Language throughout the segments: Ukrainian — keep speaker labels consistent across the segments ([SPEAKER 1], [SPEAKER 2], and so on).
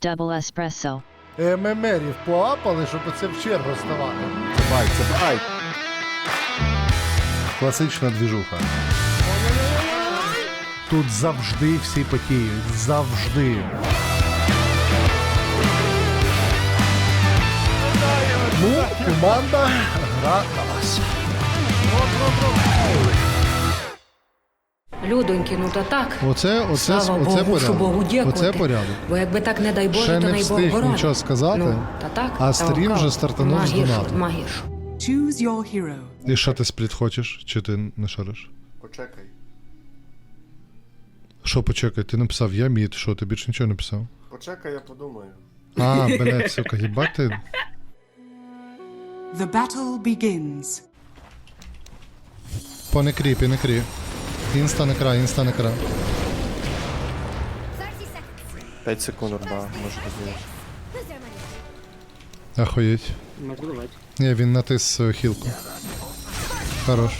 [SPEAKER 1] Double espresso.
[SPEAKER 2] ММРів поапали, щоб оце в чергу ставати.
[SPEAKER 3] Бай, це бай.
[SPEAKER 2] Класична двіжуха. Тут завжди всі потіють. Завжди. Ну, команда гра на вас.
[SPEAKER 4] Людоньки, ну то так.
[SPEAKER 2] Оце, оце,
[SPEAKER 4] Слава
[SPEAKER 2] оце
[SPEAKER 4] Богу, що Богу дякувати.
[SPEAKER 2] Оце порядок.
[SPEAKER 4] Бо якби так не дай Боже,
[SPEAKER 2] Ще
[SPEAKER 4] то
[SPEAKER 2] не
[SPEAKER 4] не й Бог
[SPEAKER 2] встиг нічого сказати,
[SPEAKER 4] Ну, та так,
[SPEAKER 2] а стрім вже стартанув з
[SPEAKER 4] Магіш,
[SPEAKER 2] донату.
[SPEAKER 4] магіш.
[SPEAKER 5] Choose your hero.
[SPEAKER 2] І що ти спліт хочеш? Чи ти не шариш?
[SPEAKER 3] Почекай.
[SPEAKER 2] Що почекай, ти написав я мід, що ти більше нічого не писав?
[SPEAKER 3] Почекай, я подумаю.
[SPEAKER 2] А, блядь, сука, їбать ти.
[SPEAKER 5] The battle begins.
[SPEAKER 2] По не крі, не крі. Інста не кра, інста не кра.
[SPEAKER 3] 5 секунд, да, може бути.
[SPEAKER 2] Ахуєть. Ні, він натис е, хілку. Хорош.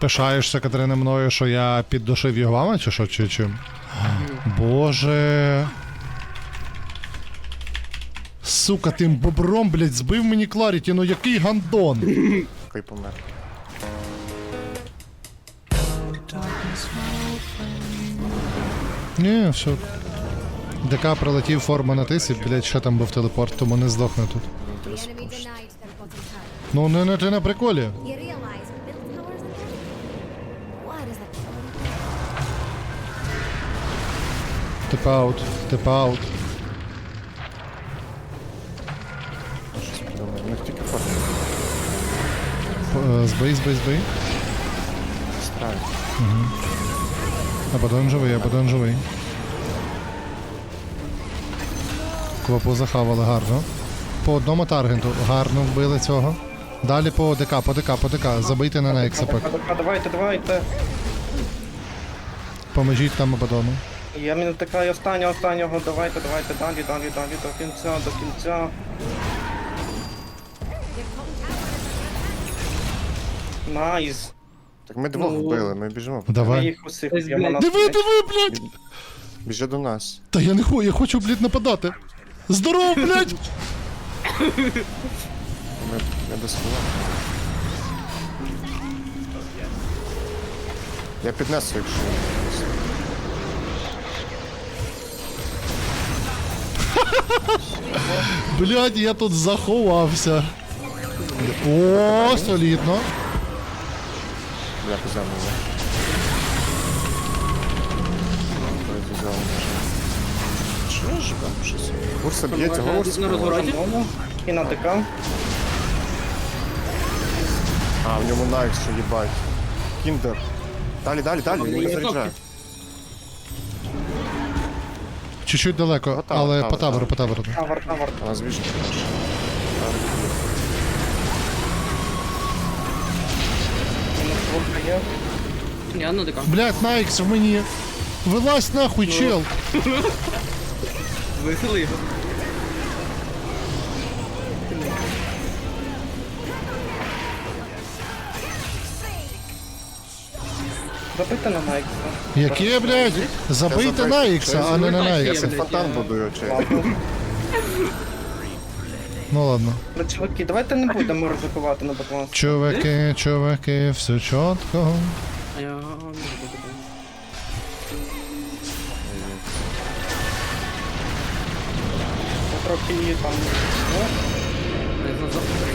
[SPEAKER 2] Пишаєшся, Катерина, мною, що я піддушив його вами, чи що, чи чим? Боже. Сука, тим бобром, блядь, збив мені Кларіті, ну який гандон.
[SPEAKER 3] Хай помер.
[SPEAKER 2] Ні, все. ДК прилетів, форма натис і, блядь, ще там був телепорт, тому не здохне тут. Ну, не, не ти на приколі. Тип аут, тип аут. Е, Збий, збий, збий.
[SPEAKER 3] страйк.
[SPEAKER 2] Абадон живий, Абадон живий. Квапу захавали гарно. По одному таргенту гарно вбили цього. Далі по ДК, по ДК, по ДК. Забийте на Нексапек.
[SPEAKER 6] А, Давайте, давайте.
[SPEAKER 2] Поможіть там Абадону.
[SPEAKER 6] Я міну така останнього, останнього. Давайте, давайте, далі, далі, далі, до кінця, до кінця. Найс.
[SPEAKER 3] Так ми двох
[SPEAKER 6] Ну.
[SPEAKER 3] вбили, ми біжимо.
[SPEAKER 6] Ми
[SPEAKER 2] Давай.
[SPEAKER 6] їх усіх б'ємо на
[SPEAKER 2] Диви, диви, блядь!
[SPEAKER 3] Біжи до нас.
[SPEAKER 2] Та я не хочу, я хочу, блядь, нападати. Здорово, блядь!
[SPEAKER 3] Ми не досховали. Я піднесу, якщо.
[SPEAKER 2] Блядь, я тут заховався. О, солідно.
[SPEAKER 3] Бля, поземлю. Чого ж там щось? Курса б'ється, голос.
[SPEAKER 6] Можемо. І на ДК.
[SPEAKER 3] А, в ньому найк, що їбать. Кіндер. Далі, далі, далі, не заряджає.
[SPEAKER 2] Чуть-чуть далеко, але по табору, по табору.
[SPEAKER 6] Тавер, тавер.
[SPEAKER 3] А не може.
[SPEAKER 6] Мінус двох є.
[SPEAKER 7] Я на ДК.
[SPEAKER 2] Блядь, на Ікс в мені. Вилазь нахуй, чел.
[SPEAKER 7] Висели його.
[SPEAKER 6] Забити на Найкса.
[SPEAKER 2] Яке, блядь? Забийте на Ікса, а не на
[SPEAKER 3] Я
[SPEAKER 2] Ікса.
[SPEAKER 3] цей будую, чи.
[SPEAKER 2] Ну ладно.
[SPEAKER 6] Ну, чуваки, давайте не будемо ризикувати на баклан.
[SPEAKER 2] Чуваки, чуваки, все чітко.
[SPEAKER 7] Я не буду.
[SPEAKER 6] Трохи її там. Ну,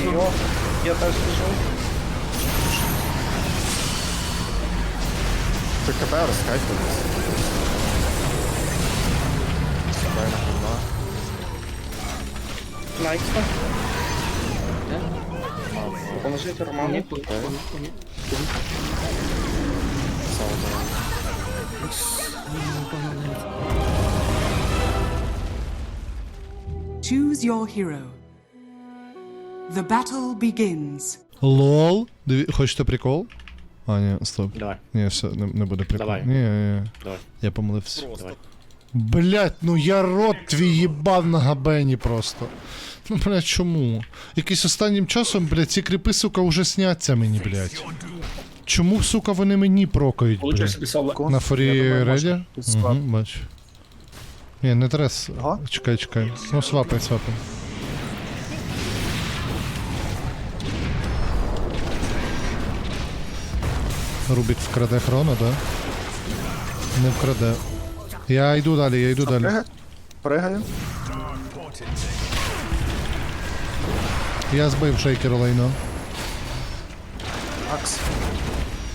[SPEAKER 7] Я
[SPEAKER 6] йо. Теж біжу.
[SPEAKER 3] Ти КП розкайте нас.
[SPEAKER 6] Найкса. Поможіть
[SPEAKER 7] Ні,
[SPEAKER 6] Роману.
[SPEAKER 7] понял, понял.
[SPEAKER 5] Choose your hero. The battle begins.
[SPEAKER 2] Лол. Диві... Хочете прикол? А, ні, стоп.
[SPEAKER 8] Давай,
[SPEAKER 2] Ні, все, не, не буде прикол.
[SPEAKER 8] Давай.
[SPEAKER 2] Ні, ні, ні.
[SPEAKER 8] давай,
[SPEAKER 2] Я помилився.
[SPEAKER 8] давай.
[SPEAKER 2] Блять, ну я рот твій їбав на габені просто. Ну, блядь, чому? Якийсь останнім часом, блядь, ці кріпи, сука, уже сняться мені, блядь. Чому, сука, вони мені прокають, блядь? На форі реді? Угу, бачу. Ні, не трес.
[SPEAKER 3] Ага.
[SPEAKER 2] Чекай, чекай. Ну, свапай, свапай. Рубік вкраде хроно, да? Не вкраде. Я йду далі, я йду далі.
[SPEAKER 3] Пригай. Пригаю.
[SPEAKER 2] Я збив шейкер лайно.
[SPEAKER 3] Акс.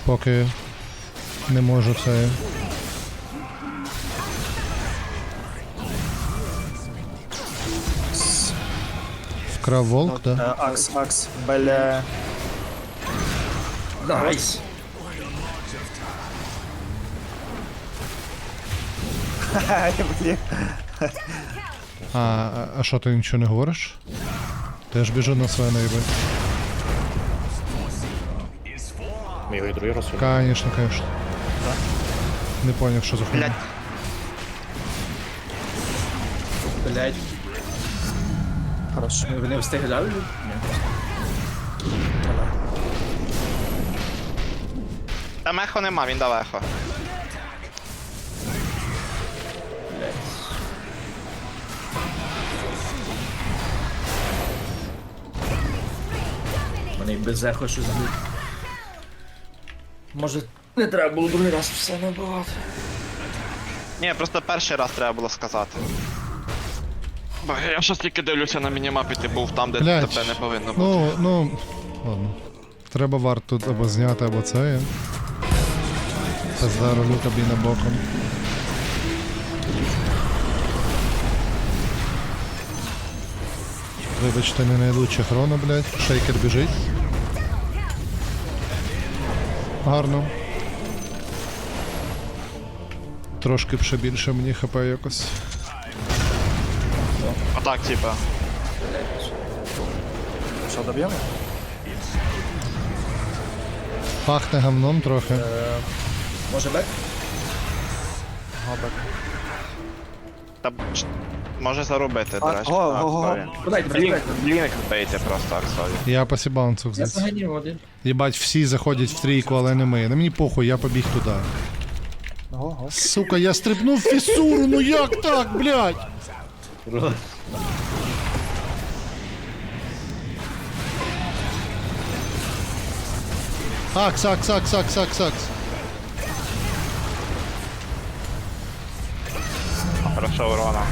[SPEAKER 2] Поки не можу це. Вкрав волк,
[SPEAKER 3] Е,
[SPEAKER 2] да?
[SPEAKER 3] Акс, Акс. Бля.
[SPEAKER 6] Найс.
[SPEAKER 3] Блін.
[SPEAKER 2] А, а- а що ти нічого не говориш? Теж біжу на своє наїби.
[SPEAKER 1] Ми його і другий раз.
[SPEAKER 2] Конечно, конечно. Не поняв, що за хуйня.
[SPEAKER 6] Блять. Блять.
[SPEAKER 3] Хорошо.
[SPEAKER 6] Ви не встигли?
[SPEAKER 8] Там ехо нема, він дав ехо.
[SPEAKER 6] Мене і без ехо щось буде. Може, не треба було другий раз все набивати.
[SPEAKER 8] Ні, просто перший раз треба було сказати. Бо я щось тільки дивлюся на мінімапі, ти був там, де
[SPEAKER 2] Блядь.
[SPEAKER 8] тебе не повинно бути.
[SPEAKER 2] Ну, ну. Ладно. Треба варт тут або зняти, або це. Пизда рулю кабіна боком. Вибачте, не найлучше хроно, блядь. Шейкер біжить. Гарно. Трошки б ще більше мені хп якось.
[SPEAKER 8] Отак, типа.
[SPEAKER 3] Що, доб'ємо?
[SPEAKER 2] Пахне гамном трохи.
[SPEAKER 6] Може бек?
[SPEAKER 8] Та може заробити, до речі.
[SPEAKER 3] го, го, го.
[SPEAKER 6] Подайте,
[SPEAKER 8] Блін, бейте просто, так, сорі.
[SPEAKER 2] Я посібанцув
[SPEAKER 6] Я
[SPEAKER 2] здесь. Єбать, всі заходять в трійку, але не ми. На мені похуй, я побіг туди. Сука, я стрибнув в фісуру, ну як так, блядь? Акс, акс, акс, акс, акс, акс.
[SPEAKER 8] Хорошо, урона.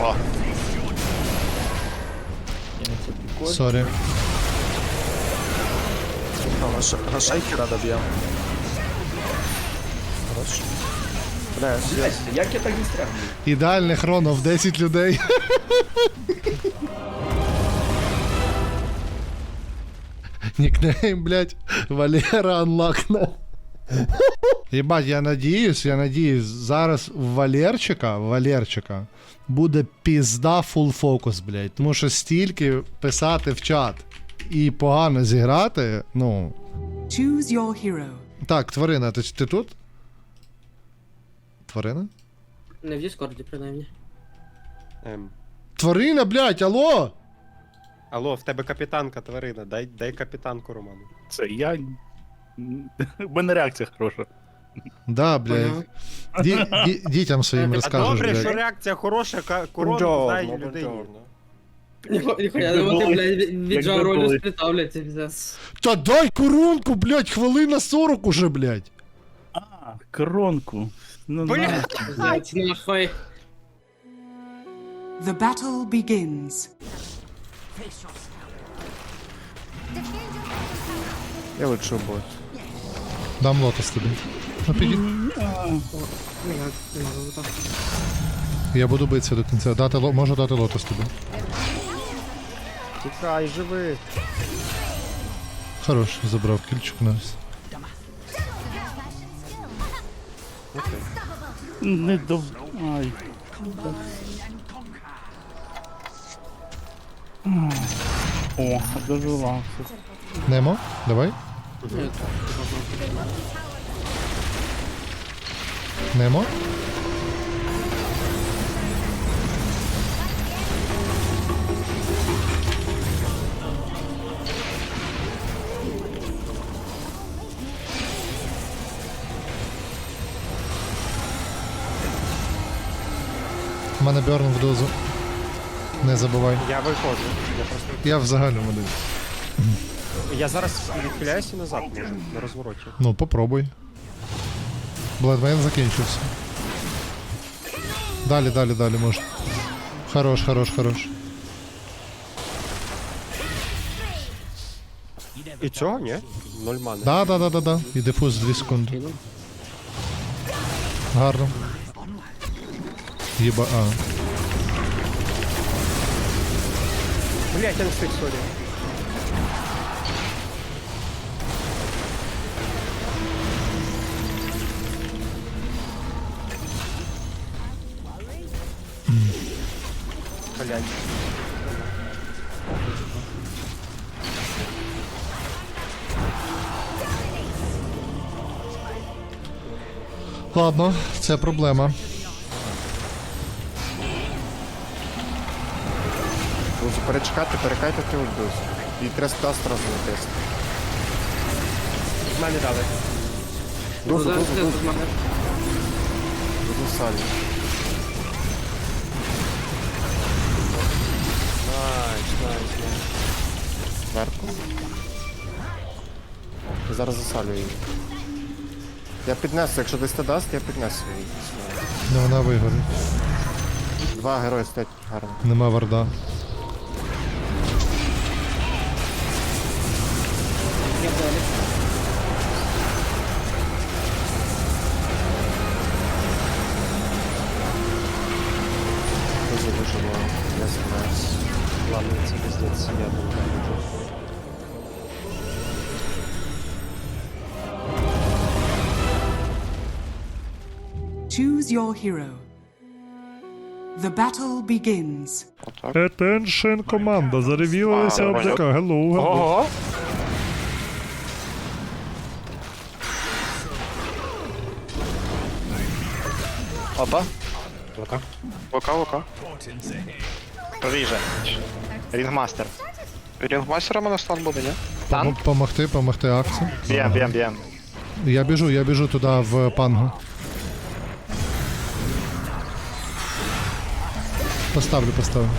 [SPEAKER 8] О,
[SPEAKER 2] Сорі.
[SPEAKER 3] Го шейкера доб'ємо. Хорошо. Бля, я...
[SPEAKER 6] Як я так не стрягну?
[SPEAKER 2] Ідеальне хроно в 10 людей. Нікнейм, блядь, Валера Анлакна. Єбать, я надіюсь, я надіюсь, зараз в Валерчика, Валерчика буде пізда фул фокус, блядь. Тому що стільки писати в чат і погано зіграти, ну.
[SPEAKER 5] Choose your hero.
[SPEAKER 2] Так, тварина, ти, ти тут? Тварина?
[SPEAKER 7] Не в Діскорді, принаймні.
[SPEAKER 1] Ем.
[SPEAKER 2] Тварина, блядь, алло!
[SPEAKER 1] Алло, в тебе капітанка тварина, дай, дай капітанку Роману.
[SPEAKER 9] Це я. У мене реакція хороша.
[SPEAKER 2] Да. Ді, ді, дітям своїм
[SPEAKER 1] А
[SPEAKER 2] розкажеш,
[SPEAKER 1] добре, що реакція хороша, ка- корона знає людині.
[SPEAKER 7] Ніхуя,
[SPEAKER 9] Якби
[SPEAKER 7] ну ти,
[SPEAKER 9] були-
[SPEAKER 7] блядь, від-
[SPEAKER 9] якби
[SPEAKER 7] роль
[SPEAKER 9] були.
[SPEAKER 7] сплітав, блядь, це.
[SPEAKER 2] Та дай коронку, блядь, хвилина 40 уже, блядь.
[SPEAKER 9] А, коронку. Ну,
[SPEAKER 1] Бля.
[SPEAKER 9] на.
[SPEAKER 7] Блядь, нахуй.
[SPEAKER 5] The battle begins.
[SPEAKER 3] Я лечу бот.
[SPEAKER 2] Дам лотос тобі. Ну
[SPEAKER 7] так.
[SPEAKER 2] Я буду битися до кінця. Дати, ло- можу дати лотос тобі.
[SPEAKER 3] Тікай, живи.
[SPEAKER 2] Хорош, забрав кільчик у нас.
[SPEAKER 9] Не до. Ай. О, дожила.
[SPEAKER 2] Немо, давай. Немо? У мене Берн в дозу. Не забувай.
[SPEAKER 1] Я виходжу. Я просто.
[SPEAKER 2] Я взагалі медик.
[SPEAKER 1] Я зараз відхиляюся назад, можу, на розвороті.
[SPEAKER 2] Ну, попробуй. Бладмейн закінчився. Далі, далі, далі можна. Хорош, хорош, хорош.
[SPEAKER 1] І цього, ні? Ноль мани.
[SPEAKER 2] Да, да, да, да, да. І дифуз 2 секунди. Гарно. Єба, а.
[SPEAKER 1] Блять, я не встиг, сорі.
[SPEAKER 2] Ладно, це проблема.
[SPEAKER 3] Друзі, перечекати, перекайте ти ульдус. І треба даст одразу натисти.
[SPEAKER 1] В мене дали.
[SPEAKER 3] Дузу,
[SPEAKER 7] ти
[SPEAKER 3] дузу,
[SPEAKER 7] тут
[SPEAKER 3] салі.
[SPEAKER 1] Найс, найс, найс.
[SPEAKER 3] Зверху. Зараз засалю її. Я піднесу, якщо десь ти дасть, я піднесу її.
[SPEAKER 2] Не вона вигорить.
[SPEAKER 3] Два герої стоять гарно.
[SPEAKER 2] Нема варда.
[SPEAKER 3] Дуже дуже мало. Я знаю.
[SPEAKER 1] Ладно, це пиздець, я думаю.
[SPEAKER 5] Choose your hero. The battle begins.
[SPEAKER 2] Attention, команда, заревілася
[SPEAKER 8] А,
[SPEAKER 2] аптека. Hello, hello.
[SPEAKER 9] Ого!
[SPEAKER 8] Опа.
[SPEAKER 1] Лука.
[SPEAKER 8] Лука, лука. Ріже. Рінгмастер. Рінгмастера мене стан буде, ні?
[SPEAKER 2] Пом- Помогти, помогти акції.
[SPEAKER 8] Б'єм, б'єм, б'єм.
[SPEAKER 2] Я біжу, я біжу туди в пангу. Поставлю, поставлю.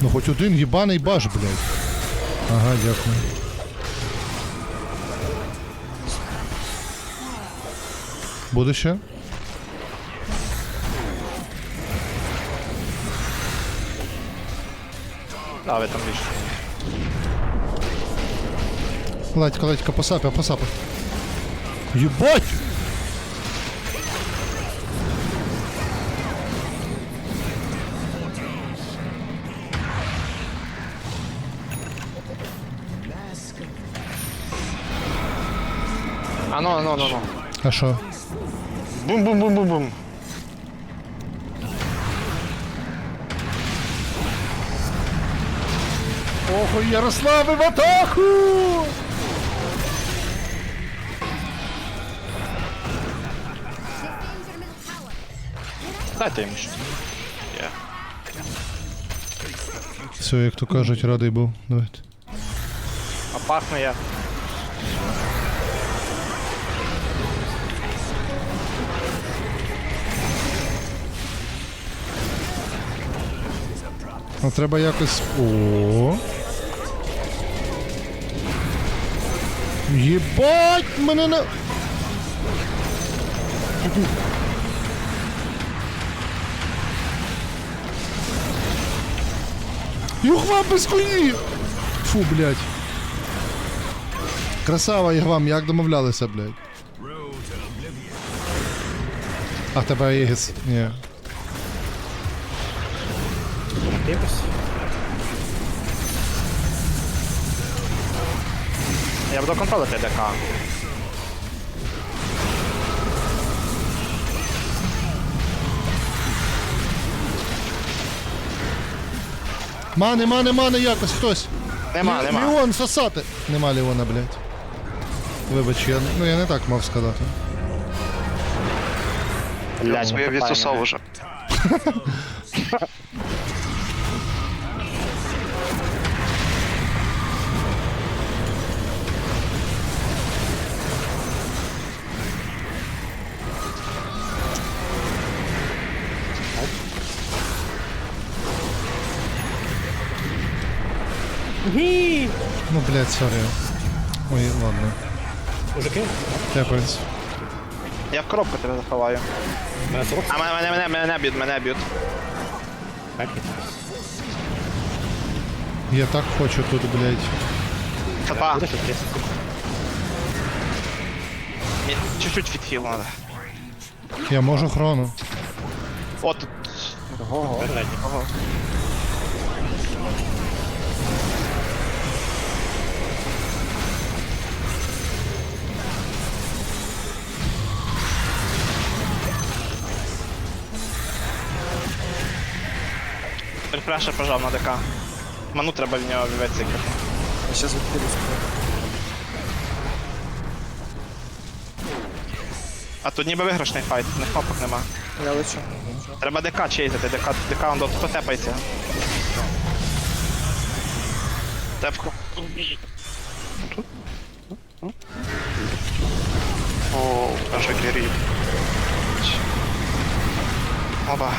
[SPEAKER 2] Ну хоч один їбаний баш, блядь. Ага, дякую. Буде ще?
[SPEAKER 8] А, ви там більше.
[SPEAKER 2] Ладька, ладька, посапя, посапя. Єбать!
[SPEAKER 8] Ну, ну, ну, ну.
[SPEAKER 2] А що?
[SPEAKER 8] Бум-бум-бум-бум-бум.
[SPEAKER 2] Охо, Ярослави в атаку!
[SPEAKER 8] Дайте йому щось. Є.
[SPEAKER 2] Все, як то кажуть, радий був. Давайте.
[SPEAKER 8] А пахне я.
[SPEAKER 2] Ну треба якось. О. Єбать! Мене на. Юхва без хуї! Фу, блядь. Красава, Ігвам, як домовлялися, блядь. А тебе Ігіс? Ні.
[SPEAKER 8] Я буду контролити ДК.
[SPEAKER 2] Мане, мане, мане, якось хтось.
[SPEAKER 8] Нема,
[SPEAKER 2] Лі-
[SPEAKER 8] нема.
[SPEAKER 2] Ліон сосати. Нема Ліона, блядь. Вибач, я, ну я не так мав сказати.
[SPEAKER 8] Блядь, я відсосав уже.
[SPEAKER 2] Ну, блядь, сорі. Ой, ладно.
[SPEAKER 9] Мужики,
[SPEAKER 2] Капець.
[SPEAKER 8] Я в коробку тебе заховаю.
[SPEAKER 9] мене 40
[SPEAKER 8] А мене, мене, мене, мене б'ють, мене б'ють.
[SPEAKER 2] Я так хочу тут, блядь.
[SPEAKER 8] Цапа.
[SPEAKER 9] Буде ще 30.
[SPEAKER 8] Мені Чуть-чуть відхил надо.
[SPEAKER 2] Я можу хрону.
[SPEAKER 8] О, тут.
[SPEAKER 9] Передній.
[SPEAKER 8] Рефреша пожав на ДК. Ману треба в нього відсікати.
[SPEAKER 3] Я сейчас відкину
[SPEAKER 8] А тут ніби виграшний файт, не кнопок нема.
[SPEAKER 3] Я лечу.
[SPEAKER 8] Треба ДК чейзити, ДК, ДК он до хто тепається. Тепку. О, перший клірі. Оба.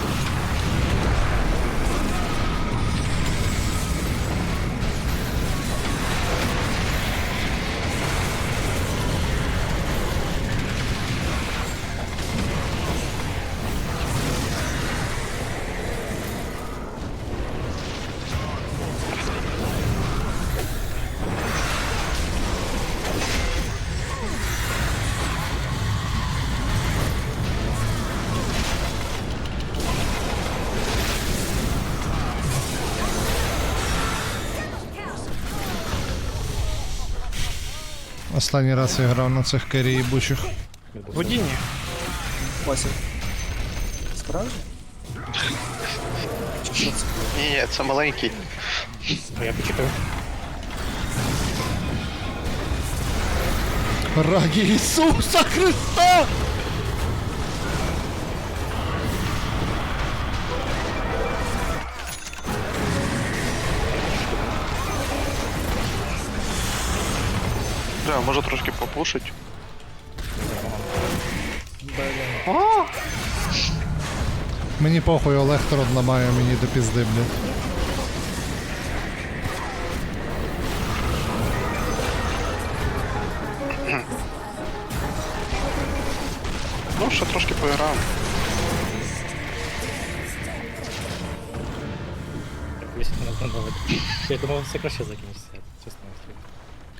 [SPEAKER 2] Останній раз я грав на цих кері їбучих.
[SPEAKER 8] Гудіні.
[SPEAKER 3] Вася. Справді? Чи що це?
[SPEAKER 8] Ні, це маленький.
[SPEAKER 9] А я почекаю.
[SPEAKER 2] Раді Ісуса Христа!
[SPEAKER 8] Може трошки попушить.
[SPEAKER 2] Мені похуй, Олег Трон ламає мені до пізди, блядь.
[SPEAKER 8] Ну, ще трошки поіграємо.
[SPEAKER 9] Я думав, все краще закінчиться.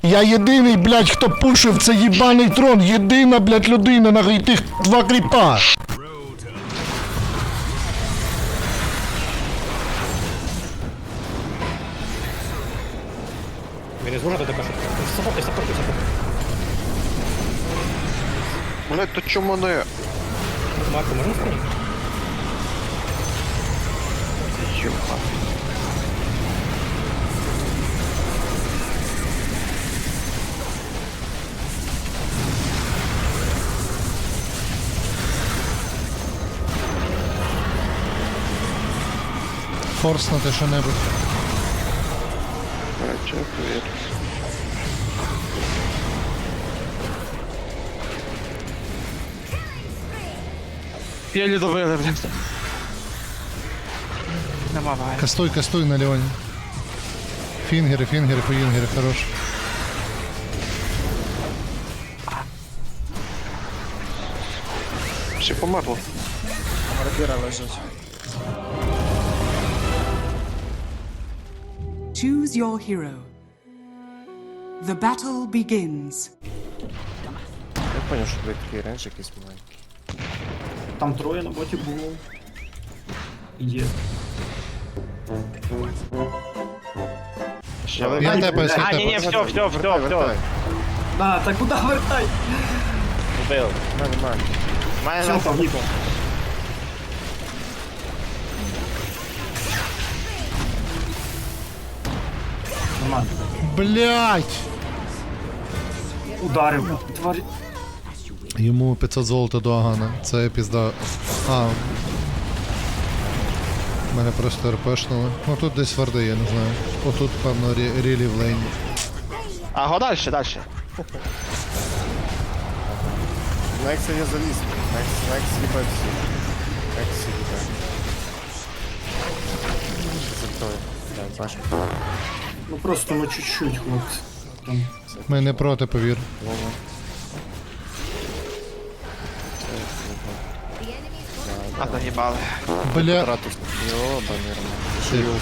[SPEAKER 2] Я єдиний, блядь, хто пушив цей їбаний трон. Єдина, блядь, людина на тих два кріпа.
[SPEAKER 9] Він не зможе така, що... Сапорти, сапорти, сапорти.
[SPEAKER 8] Блять, то чому не?
[SPEAKER 9] Марко, можна сприйняти?
[SPEAKER 8] Юха.
[SPEAKER 2] Форснути що-небудь.
[SPEAKER 8] Я не добили, блядь. Нема вай.
[SPEAKER 2] Кастуй, кастуй на Леоні. Фінгери, фінгери, фінгери, хорош.
[SPEAKER 8] Всі померло.
[SPEAKER 3] Рапіра лежить.
[SPEAKER 5] Choose your hero. The battle begins.
[SPEAKER 3] Я поняв, що тобі такий рейндж якийсь маленький.
[SPEAKER 7] Там троє на боті було. Є.
[SPEAKER 2] Я тепаюсь, я
[SPEAKER 8] А, ні, ні,
[SPEAKER 2] тепаюсь.
[SPEAKER 8] все, все, все, все.
[SPEAKER 3] Вертай.
[SPEAKER 7] А, так куди вертай?
[SPEAKER 8] Убив.
[SPEAKER 3] Нормально.
[SPEAKER 8] Мене
[SPEAKER 7] Все,
[SPEAKER 8] на
[SPEAKER 7] погиб.
[SPEAKER 2] Блядь!
[SPEAKER 7] Ударив. Тварь.
[SPEAKER 2] Йому 500 золота до Агана. Це пізда. А. Мене просто РПшнули. Ну тут десь варди, я не знаю. Отут, певно, рі- рілі в лейні.
[SPEAKER 8] А, го дальше, дальше.
[SPEAKER 3] Некс я заліз. Некс, Некс їбать всі. Некс їбать. За той. Блядь.
[SPEAKER 7] Ну просто ну чуть-чуть, хлопці. Там.
[SPEAKER 2] Ми не проти, повір.
[SPEAKER 8] А заїбали.
[SPEAKER 2] Бля.
[SPEAKER 3] Що
[SPEAKER 2] Тихо.
[SPEAKER 3] йобаний?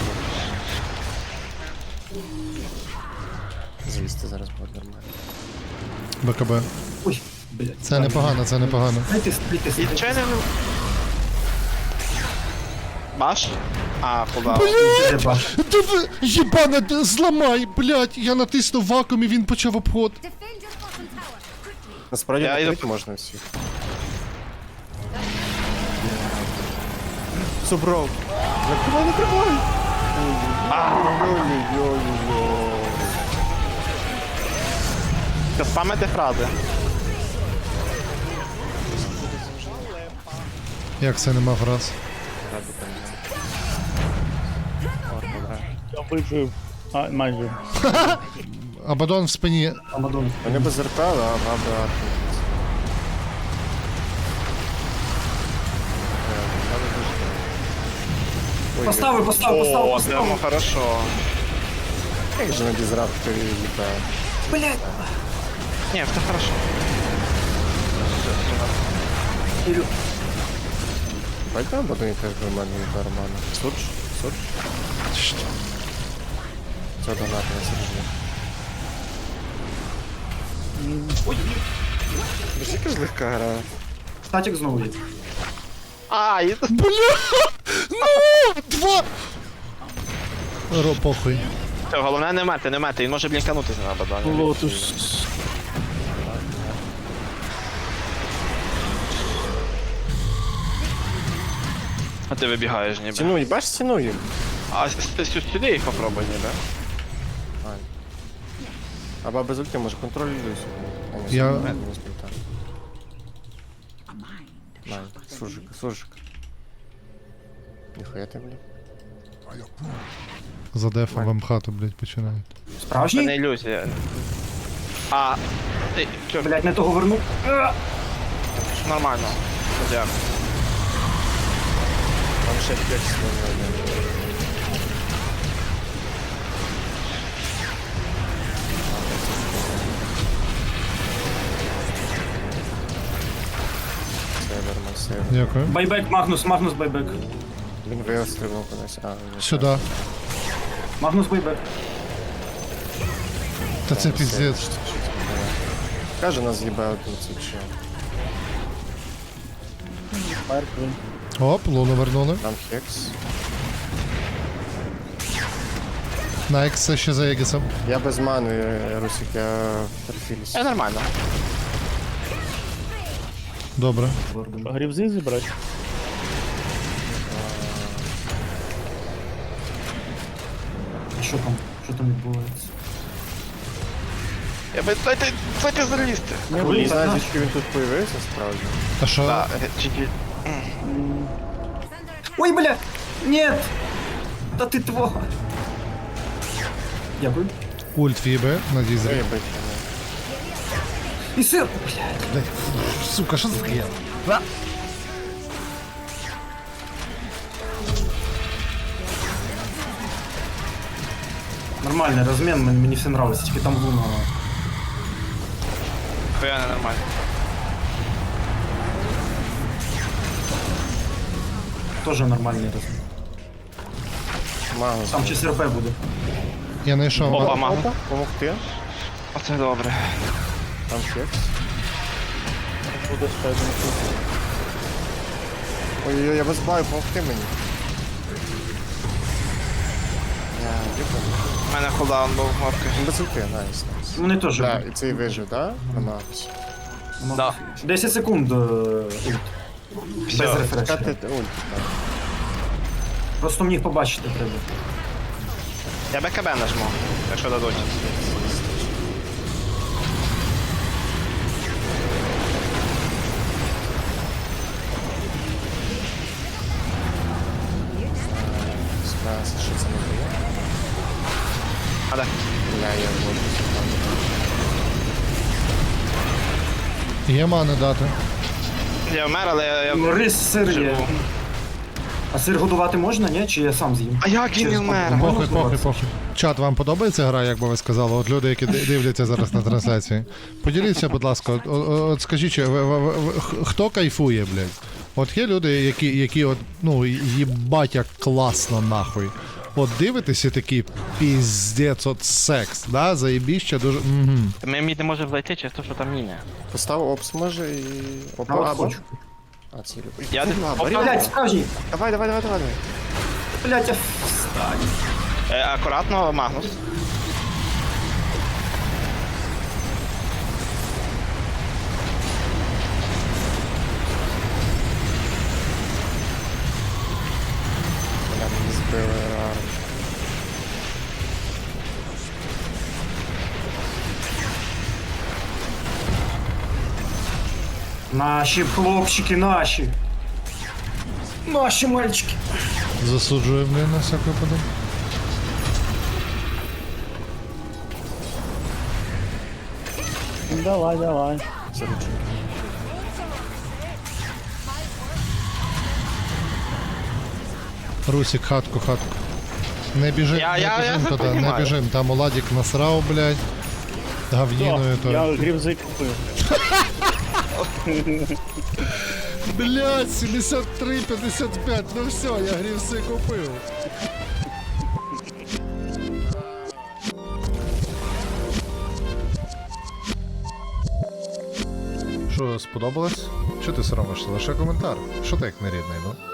[SPEAKER 3] Злізти зараз буде нормально.
[SPEAKER 2] БКБ.
[SPEAKER 7] Ой, блядь.
[SPEAKER 2] Це непогано, це непогано.
[SPEAKER 7] Дайте, дайте,
[SPEAKER 8] І
[SPEAKER 7] дайте.
[SPEAKER 8] чи не... Баш? А, куда?
[SPEAKER 7] Де баш?
[SPEAKER 2] Диви, єбане, д- зламай, блядь. Я натиснув вакуум і він почав обход.
[SPEAKER 10] Defend your bottom tower. Quickly.
[SPEAKER 3] Насправді
[SPEAKER 8] Я
[SPEAKER 3] накрити
[SPEAKER 8] йду.
[SPEAKER 3] можна всіх. Субров. Накривай, накривай! Ой-ой-ой-ой-ой.
[SPEAKER 8] Ти спамити фрази.
[SPEAKER 2] Як це нема фраз?
[SPEAKER 9] Я вижив. А, майже.
[SPEAKER 2] Абадон в спині.
[SPEAKER 7] Амадон.
[SPEAKER 3] Вони без РП, а треба...
[SPEAKER 7] Поставив, поставив, поставив,
[SPEAKER 8] О,
[SPEAKER 7] поставив.
[SPEAKER 8] прямо хорошо.
[SPEAKER 3] Як же на дізрапторі літає?
[SPEAKER 7] Блядь.
[SPEAKER 8] Ні, все хорошо.
[SPEAKER 7] Ілю.
[SPEAKER 3] Бать там будуть теж нормально нормально. Сурж? Сурж? Це донат на сережні. Бачиш, яка злегка гра.
[SPEAKER 7] Статік знову є.
[SPEAKER 8] А, і...
[SPEAKER 2] Бля! Ну! Два! Ро, похуй.
[SPEAKER 8] Все, головне не мети, не мети, він може блінканутися на бадані.
[SPEAKER 9] Лотус.
[SPEAKER 8] А ти вибігаєш ніби.
[SPEAKER 3] Цінуй, бач, цінуй.
[SPEAKER 8] А с- сюди їх попробуй ніби.
[SPEAKER 3] Або без ульти може контроль Люсі.
[SPEAKER 2] Я-
[SPEAKER 3] Най, суржик, суржик. Ніхуя ти, бля.
[SPEAKER 2] За дефом вам хату, блядь, починають.
[SPEAKER 8] Це не
[SPEAKER 7] Справжній?
[SPEAKER 8] ілюзія. А, ти, чо,
[SPEAKER 7] Блядь, не того вернув.
[SPEAKER 8] Нормально. Дякую.
[SPEAKER 3] Там ще текст не Север, на север.
[SPEAKER 2] Дякую.
[SPEAKER 7] Байбек, Магнус, Магнус байбек.
[SPEAKER 3] Він вистрілив кудись. А,
[SPEAKER 2] Сюди.
[SPEAKER 7] Магнус байбек.
[SPEAKER 2] Та це піздець.
[SPEAKER 3] Каже, нас їбе один цей чел.
[SPEAKER 2] Оп, луну вернули.
[SPEAKER 3] Там хекс.
[SPEAKER 2] На Екс це ще за Егісом.
[SPEAKER 3] Я без мани, Русик, я перфіліс.
[SPEAKER 8] Е, нормально.
[SPEAKER 2] Добре.
[SPEAKER 9] Грівзи зібрати.
[SPEAKER 7] Що там? Що там відбувається?
[SPEAKER 8] Я би дайте, дайте залізти.
[SPEAKER 3] Я не знаю, звідки він тут появився, справді.
[SPEAKER 2] А що?
[SPEAKER 8] Так, чуть-чуть.
[SPEAKER 7] Ой, бля! Нет! Та ти твого. Дякую.
[SPEAKER 2] Ульт вібе на дізелі.
[SPEAKER 3] Ой, Бить
[SPEAKER 7] І сир! Блядь.
[SPEAKER 2] Сука, що це таке?
[SPEAKER 7] Нормальний розмін, мені, мені все нравиться, тільки там луна.
[SPEAKER 8] Хуя не нормально.
[SPEAKER 7] Теж нормальний розмін.
[SPEAKER 3] Магус.
[SPEAKER 7] Там щось РП буде.
[SPEAKER 2] Я знайшов.
[SPEAKER 8] Опа,
[SPEAKER 2] а-
[SPEAKER 8] магу.
[SPEAKER 3] Помогти.
[SPEAKER 8] Оце добре.
[SPEAKER 3] Там хекс.
[SPEAKER 9] Буде ще один.
[SPEAKER 3] Ой-ой-ой, я вас баю, помогти мені. Я випав.
[SPEAKER 8] У мене кулдаун був морки.
[SPEAKER 3] Він без ульти, найс, найс.
[SPEAKER 7] Вони теж.
[SPEAKER 3] Да, і цей вижив, да? Намагався.
[SPEAKER 8] Да.
[SPEAKER 7] 10 секунд. е, ульт. Без
[SPEAKER 8] Все.
[SPEAKER 7] рефрешу.
[SPEAKER 3] Кати ульт, да.
[SPEAKER 7] Просто мені їх побачити треба.
[SPEAKER 8] Я БКБ нажму, якщо дадуть.
[SPEAKER 2] Є мани дати.
[SPEAKER 8] Я вмер, але я, я
[SPEAKER 7] Ну, рис сир є.
[SPEAKER 8] живу.
[SPEAKER 7] А сир годувати можна, ні? Чи я сам з'їм?
[SPEAKER 8] А як він не вмер?
[SPEAKER 2] Похуй, похуй, похуй. Чат, вам подобається гра, як би ви сказали? От люди, які ди- дивляться зараз на трансляції. Поділіться, будь ласка, от, от, от скажіть, ви- ви- ви- ви- х- хто кайфує, блядь? От є люди, які, які от, ну, їбать як класно нахуй. От дивитеся такі піздець, от секс, да, заєбіще дуже. Угу.
[SPEAKER 8] Ми мід не можемо зайти через те, що там міни.
[SPEAKER 3] Постав опс може і... Оп,
[SPEAKER 7] А
[SPEAKER 3] або- А, цілю.
[SPEAKER 8] Я.
[SPEAKER 7] Блять, справжній.
[SPEAKER 3] Давай, давай, давай, давай. давай.
[SPEAKER 7] Блять, я...
[SPEAKER 8] Е, акуратно, Магнус.
[SPEAKER 3] Бля, мені збили
[SPEAKER 7] Наші хлопчики, наші. Наші мальчики.
[SPEAKER 2] Засуджую, блін, на всяк випадок.
[SPEAKER 9] Давай, давай.
[SPEAKER 2] Русик, хатку, хатку. Не біжим,
[SPEAKER 8] Я-
[SPEAKER 2] не
[SPEAKER 8] я- я
[SPEAKER 2] біжим
[SPEAKER 8] це
[SPEAKER 2] туди, не
[SPEAKER 8] понімаю.
[SPEAKER 2] біжим. Там Оладік насрав, блядь. Гавніною то.
[SPEAKER 9] Я грівзи купив.
[SPEAKER 2] Блядь, 73-55, ну все, я грівси купив. Що, сподобалось? Що ти соромишся? Лише коментар. Що ти як нерідний, ну?